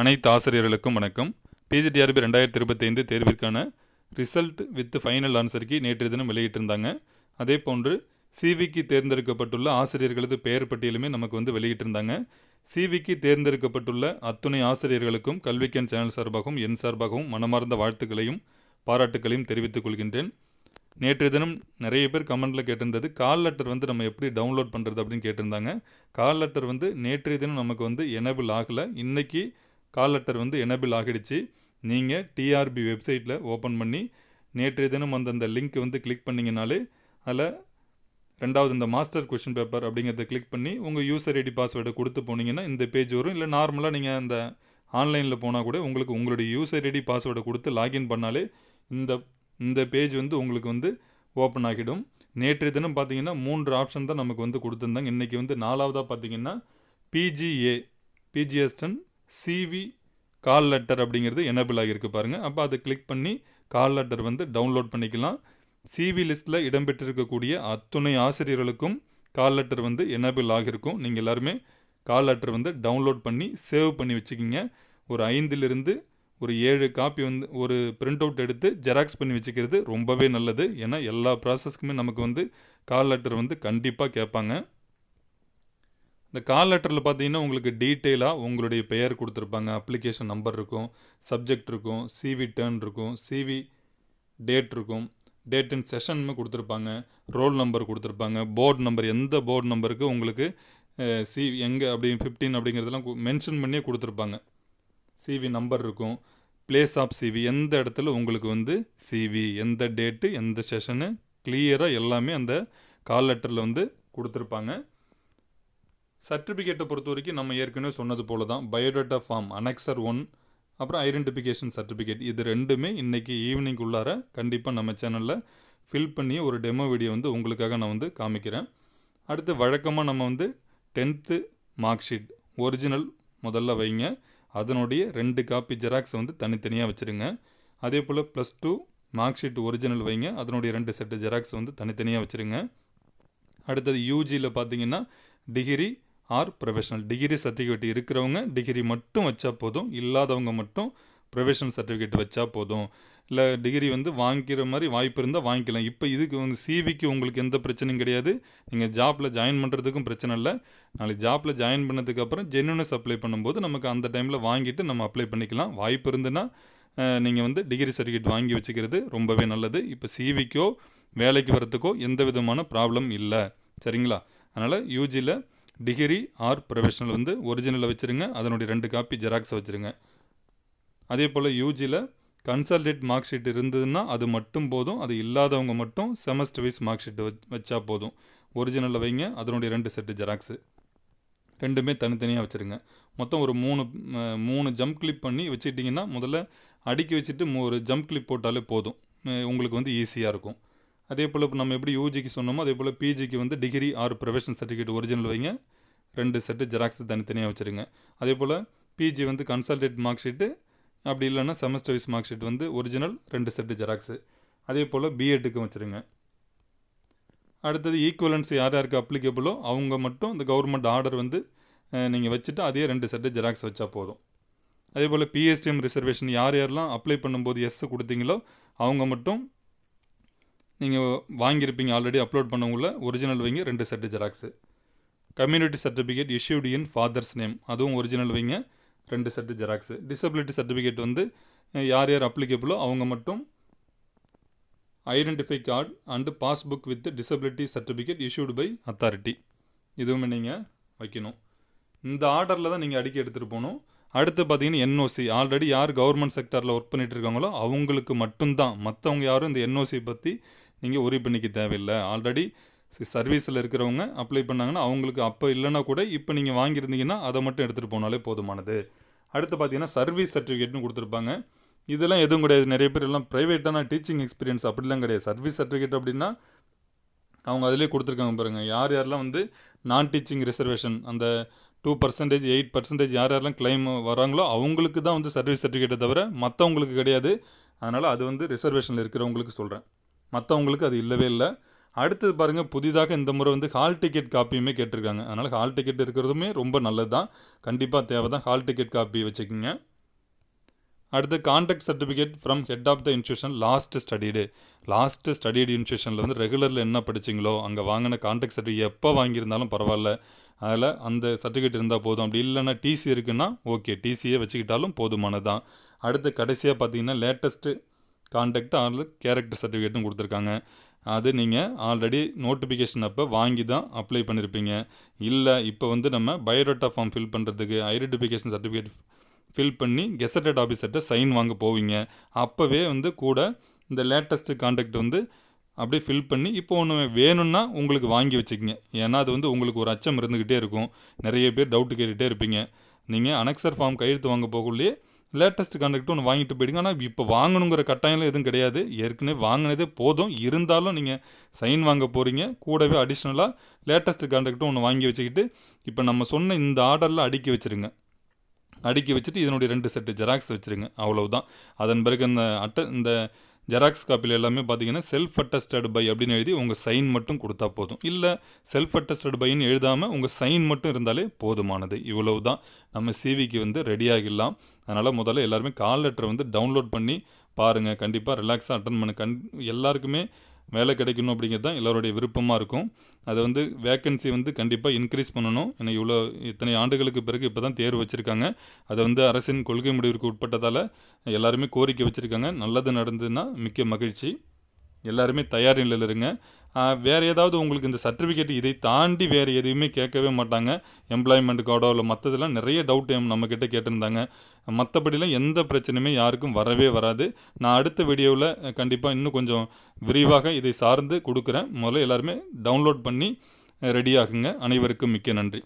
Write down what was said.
அனைத்து ஆசிரியர்களுக்கும் வணக்கம். P G T R B ரெண்டாயிரத்தி இருபத்தைந்து தேர்விற்கான ரிசல்ட் வித் ஃபைனல் ஆன்சருக்கு நேற்று தினம் வெளியிட்டிருந்தாங்க. அதே போன்று சிவிக்கு தேர்ந்தெடுக்கப்பட்டுள்ள ஆசிரியர்களது பெயர் பட்டியலுமே நமக்கு வந்து வெளியிட்டிருந்தாங்க. சிவிக்கு தேர்ந்தெடுக்கப்பட்டுள்ள அத்துணை ஆசிரியர்களுக்கும் கல்விக்கன் சேனல் சார்பாகவும் என் சார்பாகவும் மனமார்ந்த வாழ்த்துக்களையும் பாராட்டுக்களையும் தெரிவித்துக் கொள்கின்றேன். நேற்று தினம் நிறைய பேர் கமெண்ட்டில் கேட்டிருந்தது கால் லெட்டர் வந்து நம்ம எப்படி டவுன்லோட் பண்ணுறது அப்படின்னு கேட்டிருந்தாங்க. கால் லெட்டர் வந்து நேற்றைய தினம் நமக்கு வந்து எனபிள் ஆகலை. இன்றைக்கி கால் லெட்டர் வந்து எனபிள் ஆகிடுச்சு. நீங்கள் டிஆர்பி வெப்சைட்டில் ஓப்பன் பண்ணி நேற்றைய தினம் அந்த அந்த லிங்க் வந்து கிளிக் பண்ணிங்கனாலே அதில் ரெண்டாவது இந்த மாஸ்டர் கொஷின் பேப்பர் அப்படிங்கிறத கிளிக் பண்ணி உங்கள் யூசர் ஐடி பாஸ்வேர்டை கொடுத்து போனீங்கன்னா இந்த பேஜ் வரும். இல்லை நார்மலாக நீங்கள் அந்த ஆன்லைனில் போனால் கூட உங்களுக்கு உங்களுடைய யூசர் ஐடி பாஸ்வேர்டை கொடுத்து லாகின் பண்ணாலே இந்த இந்த பேஜ் வந்து உங்களுக்கு வந்து ஓப்பன் ஆகிடும். நேற்றைய தினம் பார்த்தீங்கன்னா மூன்று ஆப்ஷன் தான் நமக்கு வந்து கொடுத்துருந்தாங்க. இன்றைக்கி வந்து நாலாவதாக பார்த்தீங்கன்னா பிஜிஏ பிஜிஎஸ்டன் சிவி கால் லெட்டர் அப்படிங்கிறது எனபிள் ஆகியிருக்கு பாருங்கள் அப்போ அதை கிளிக் பண்ணி கால் லெட்டர் வந்து டவுன்லோட் பண்ணிக்கலாம். சிவி லிஸ்ட்டில் இடம்பெற்றிருக்கக்கூடிய அத்துணை ஆசிரியர்களுக்கும் கால் லெட்டர் வந்து எனபிள் ஆகியிருக்கும். நீங்கள் எல்லாருமே கால் லெட்டர் வந்து டவுன்லோட் பண்ணி சேவ் பண்ணி வச்சுக்கிங்க. ஒரு ஐந்திலிருந்து ஒரு ஏழு காப்பி வந்து ஒரு பிரிண்ட் அவுட் எடுத்து ஜெராக்ஸ் பண்ணி வச்சுக்கிறது ரொம்பவே நல்லது. ஏன்னா எல்லா ப்ராசஸ்க்குமே நமக்கு வந்து கால் லெட்டர் வந்து கண்டிப்பாக கேட்பாங்க. இந்த கால் லெட்டரில் பார்த்தீங்கன்னா உங்களுக்கு டீட்டெயிலாக உங்களுடைய பெயர் கொடுத்துருப்பாங்க. அப்ளிகேஷன் நம்பர் இருக்கும் சப்ஜெக்ட் இருக்கும் சிவி டேர்ன் இருக்கும் சிவி டேட் இருக்கும். டேட் அண்ட் செஷன்னு கொடுத்துருப்பாங்க. ரோல் நம்பர் கொடுத்துருப்பாங்க. போர்டு நம்பர் எந்த போர்டு நம்பருக்கு உங்களுக்கு சி எங்கே அப்படி ஃபிஃப்டீன் அப்படிங்கிறதெல்லாம் மென்ஷன் பண்ணியே கொடுத்துருப்பாங்க. சிவி நம்பர் இருக்கும். பிளேஸ் ஆஃப் சிவி எந்த இடத்துல உங்களுக்கு வந்து சிவி எந்த டேட்டு எந்த செஷனு கிளியராக எல்லாமே அந்த கால் லெட்டரில் வந்து கொடுத்துருப்பாங்க. சர்டிஃபிகேட்டை பொறுத்த வரைக்கும் நம்ம ஏற்கனவே சொன்னது போல தான் பயோடேட்டா ஃபார்ம் அனெக்சர் ஒன் அப்புறம் ஐடென்டிஃபிகேஷன் சர்டிஃபிகேட் இது ரெண்டுமே இன்றைக்கி ஈவினிங் உள்ளார கண்டிப்பாக நம்ம சேனலில் ஃபில் பண்ணி ஒரு டெமோ வீடியோ வந்து உங்களுக்காக நான் வந்து காமிக்கிறேன். அடுத்து வழக்கமாக நம்ம வந்து டென்த்து மார்க் ஷீட் ஒரிஜினல் முதல்ல வைங்க. அதனுடைய ரெண்டு காப்பி ஜெராக்ஸ் வந்து தனித்தனியாக வச்சுருங்க. அதே போல் plus two mark sheet original வைங்க. அதனுடைய ரெண்டு செட்டு ஜெராக்ஸ் வந்து தனித்தனியாக வச்சுருங்க. அடுத்தது யூஜியில் பார்த்தீங்கன்னா degree or professional degree certificate இருக்கிறவங்க டிகிரி மட்டும் வச்சா போதும். இல்லாதவங்க மட்டும் ப்ரொஃபஷனல் சர்டிஃபிகேட் வச்சா போதும். இல்லை டிகிரி வந்து வாங்கிக்கிற மாதிரி வாய்ப்பு இருந்தால் வாங்கிக்கலாம். இப்போ இதுக்கு வந்து சிவிக்கு உங்களுக்கு எந்த பிரச்சனையும் கிடையாது. நீங்கள் ஜாப்பில் ஜாயின் பண்ணுறதுக்கும் பிரச்சனை இல்லை. நாளைக்கு ஜாப்பில் ஜாயின் பண்ணதுக்கப்புறம் ஜென்யூனஸ் அப்ளை பண்ணும்போது நமக்கு அந்த டைமில் வாங்கிட்டு நம்ம அப்ளை பண்ணிக்கலாம். வாய்ப்பு இருந்துன்னா நீங்கள் வந்து டிகிரி சர்டிஃபிகேட் வாங்கி வச்சுக்கிறது ரொம்பவே நல்லது. இப்போ சிவிக்கோ வேலைக்கு வரத்துக்கோ எந்த விதமான ப்ராப்ளம் இல்லை. சரிங்களா? அதனால் யூஜியில் டிகிரி ஆர் ப்ரொஃபஷனல் வந்து ஒரிஜினலில் வச்சுருங்க. அதனுடைய ரெண்டு காப்பி ஜெராக்ஸ் வச்சுருங்க. அதே போல் யூஜியில் கன்சல்டேட் மார்க் ஷீட் இருந்ததுன்னா அது மட்டும் போதும். அது இல்லாதவங்க மட்டும் செமஸ்டர் வைஸ் மார்க் ஷீட் வச்சா போதும். ஒரிஜினலில் வைங்க. அதனுடைய ரெண்டு செட்டு ஜெராக்ஸு ரெண்டுமே தனித்தனியாக வச்சுருங்க. மொத்தம் ஒரு மூணு மூணு ஜம்ப் கிளிப் பண்ணி வச்சுக்கிட்டிங்கன்னா முதல்ல அடுக்கி வச்சுட்டு ஒரு ஜம்ப் கிளிப் போட்டாலே போதும். உங்களுக்கு வந்து ஈஸியாக இருக்கும். அதே போல் இப்போ நம்ம எப்படி யூஜிக்கு சொன்னோமோ அதே போல் பிஜிக்கு வந்து degree or professional certificate original வைங்க. ரெண்டு செட்டு ஜெராக்ஸ் தனித்தனியாக வச்சுருங்க. அதே போல் பிஜி வந்து கன்சல்டேட் மார்க் ஷீட்டு அப்படி இல்லைன்னா செமஸ்டர் வைஸ் மார்க் ஷீட் வந்து ஒரிஜினல் ரெண்டு செட்டு ஜெராக்ஸு அதே போல் பிஎட்டுக்கும் வச்சுருங்க. அடுத்தது ஈக்குவலன்ஸ் யார் யாருக்கு அப்ளிகபிளோ அவங்க மட்டும் இந்த கவர்மெண்ட் ஆர்டர் வந்து நீங்கள் வச்சுட்டு அதே ரெண்டு செட்டு ஜெராக்ஸ் வச்சா போதும். அதே போல் பிஎஸ்டிஎம் ரிசர்வேஷன் யார் யாரெல்லாம் அப்ளை பண்ணும்போது எஸ் கொடுத்தீங்களோ அவங்க மட்டும் நீங்கள் வாங்கியிருப்பீங்க ஆல்ரெடி அப்லோட் பண்ணவங்கள ஒரிஜினல் வைங்க ரெண்டு set xerox community certificate issued in father's name அதுவும் ஒரிஜினல் வைங்க ரெண்டு செட்டு ஜெராக்ஸு டிசபிலிட்டி சர்டிஃபிகேட் வந்து யார் யார் அப்ளிகபிளோ அவங்க மட்டும் identity card and passbook with disability certificate issued by authority இதுவுமே நீங்கள் வைக்கணும். இந்த ஆர்டரில் தான் நீங்கள் அடிக்க எடுத்துகிட்டு போகணும். அடுத்து பார்த்தீங்கன்னா என்ஓசி ஆல்ரெடி யார் கவர்மெண்ட் செக்டரில் ஒர்க் பண்ணிகிட்டு இருக்காங்களோ அவங்களுக்கு மட்டும்தான். மற்றவங்க யாரும் இந்த என்ஓசி பற்றி நீங்கள் ஒரி பண்ணிக்க தேவையில்லை. ஆல்ரெடி சர்வீஸில் இருக்கிறவங்க அப்ளை பண்ணாங்கன்னா அவங்களுக்கு அப்போ இல்லைனா கூட இப்போ நீங்கள் வாங்கியிருந்தீங்கன்னா அதை மட்டும் எடுத்துகிட்டு போனாலே போதுமானது. அடுத்து பார்த்தீங்கன்னா சர்வீஸ் சர்டிஃபிகேட்னு கொடுத்துருப்பாங்க. இதெல்லாம் எதுவும் கிடையாது. நிறைய பேர் எல்லாம் ப்ரைவேட்டான டீச்சிங் எக்ஸ்பீரியன்ஸ் அப்படிலாம் கிடையாது. சர்வீஸ் சர்டிஃபிகேட் அப்படின்னா அவங்க அதிலே கொடுத்துருக்காங்க பாருங்கள் யார் யாரெல்லாம் வந்து நான் டீச்சிங் ரிசர்வேஷன் அந்த டூ பர்சன்டேஜ் எயிட் பர்சன்டேஜ் யார் யாரெல்லாம் கிளைம் வராங்களோ அவங்களுக்கு தான் வந்து சர்வீஸ் சர்டிஃபிகேட்டை தவிர மற்றவங்களுக்கு கிடையாது. அதனால் அது வந்து ரிசர்வேஷனில் இருக்கிறவங்களுக்கு சொல்கிறேன் மற்றவங்களுக்கு அது இல்லவே இல்லை. அடுத்தது பாருங்கள் புதிதாக இந்த முறை வந்து ஹால் டிக்கெட் காப்பியுமே கேட்டிருக்காங்க. அதனால் ஹால் டிக்கெட் இருக்கிறதுமே ரொம்ப நல்லது தான் கண்டிப்பாக தேவை தான் ஹால் டிக்கெட் காப்பி வச்சுக்கோங்க. அடுத்து contact certificate from head of the institution last studied last studied இன்ஸ்டியூஷனில் வந்து ரெகுலரில் என்ன படிச்சிங்களோ அங்கே வாங்கின கான்டாக்ட் சர்டிஃபிகேட் எப்போ வாங்கியிருந்தாலும் பரவாயில்ல. அதில் அந்த சர்டிஃபிகேட் இருந்தால் போதும். அப்படி இல்லைன்னா டிசி இருக்குன்னா ஓகே டிசியே வச்சுக்கிட்டாலும் போதுமானது தான் அடுத்து கடைசியாக பார்த்தீங்கன்னா லேட்டஸ்ட்டு கான்டாக்ட் ஆல் கேரக்டர் சர்டிஃபிகேட்டும் கொடுத்துருக்காங்க. அது நீங்கள் ஆல்ரெடி நோட்டிஃபிகேஷன் அப்போ வாங்கி தான் அப்ளை பண்ணியிருப்பீங்க இல்லை இப்போ வந்து நம்ம பயோடேட்டா ஃபார்ம் ஃபில் பண்ணுறதுக்கு ஐடென்டிஃபிகேஷன் சர்டிஃபிகேட் ஃபில் பண்ணி கெசட்டட் ஆஃபீஸர்கிட்ட சைன் வாங்க போவீங்க. அப்போவே வந்து கூட இந்த லேட்டஸ்ட்டு கான்டாக்ட் வந்து அப்படியே ஃபில் பண்ணி இப்போ ஒன்று வேணும்னா உங்களுக்கு வாங்கி வச்சுக்கோங்க. ஏன்னா அது வந்து உங்களுக்கு ஒரு அச்சம் இருந்துக்கிட்டே இருக்கும். நிறைய பேர் டவுட்டு கேட்டுகிட்டே இருப்பீங்க. நீங்கள் அனெக்சர் ஃபார்ம் கையெழுத்து வாங்க போகக்குள்ளேயே லேட்டஸ்ட் கான்டாக்ட் ஒன்று வாங்கிட்டு போயிடுங்க. ஆனால் இப்போ வாங்கணுங்கிற கட்டாயம்லாம் எதுவும் கிடையாது. ஏற்கனவே வாங்கினதே போதும். இருந்தாலும் நீங்கள் சைன் வாங்க போகிறீங்க கூடவே அடிஷ்னலாக லேட்டஸ்ட் கான்டாக்ட்டும் ஒன்று வாங்கி வச்சுக்கிட்டு இப்போ நம்ம சொன்ன இந்த ஆர்டரில் அடுக்கி வச்சுருங்க. அடுக்கி வச்சுட்டு இதனுடைய ரெண்டு செட்டு ஜெராக்ஸ் வச்சுருங்க. அவ்வளவுதான். அதன் பிறகு இந்த அட்டை இந்த ஜெராக்ஸ் காப்பியில் எல்லாமே பார்த்தீங்கன்னா செல்ஃப் அட்டஸ்டட் பை அப்படின்னு எழுதி உங்கள் சைன் மட்டும் கொடுத்தா போதும். இல்லை செல்ஃப் அட்டஸ்டட் பைன்னு எழுதாமல் உங்கள் சைன் மட்டும் இருந்தாலே போதுமானது. இவ்வளவு தான் நம்ம சிவிக்கு வந்து ரெடி ஆகிடலாம். அதனால் முதல்ல எல்லாருமே கால் லெட்டரை வந்து டவுன்லோட் பண்ணி பாருங்கள் கண்டிப்பாக ரிலாக்ஸாக அட்டன் பண்ண. கண் எல்லாருக்குமே வேலை கிடைக்கணும் அப்படிங்கிறது தான் எல்லோருடைய விருப்பமாக இருக்கும். அதை வந்து வேக்கன்சி வந்து கண்டிப்பாக இன்க்ரீஸ் பண்ணணும். ஏன்னா இவ்வளோ இத்தனை ஆண்டுகளுக்கு பிறகு இப்போ தான் தேர்வு வச்சுருக்காங்க. அதை வந்து அரசின் கொள்கை முடிவிற்கு உட்பட்டதால் எல்லாருமே கோரிக்கை வச்சுருக்காங்க. நல்லது நடந்ததுன்னா மிக்க மகிழ்ச்சி. எல்லாருமே தயார் நிலையில் இருங்க. வேறு ஏதாவது உங்களுக்கு இந்த சர்டிஃபிகேட் இதை தாண்டி வேறு எதுவுமே கேட்கவே மாட்டாங்க. எம்ப்ளாய்மெண்ட் கார்டோ இல்லை மற்றதெல்லாம் நிறைய டவுட் நம்மக்கிட்ட கேட்டிருந்தாங்க. மற்றபடிலாம் எந்த பிரச்சனையுமே யாருக்கும் வரவே வராது. நான் அடுத்த வீடியோவில் கண்டிப்பாக இன்னும் கொஞ்சம் விரிவாக இதை சார்ந்து கொடுக்குறேன். முதல்ல எல்லாருமே டவுன்லோட் பண்ணி ரெடியாகுங்க அனைவருக்கும் மிக்க நன்றி.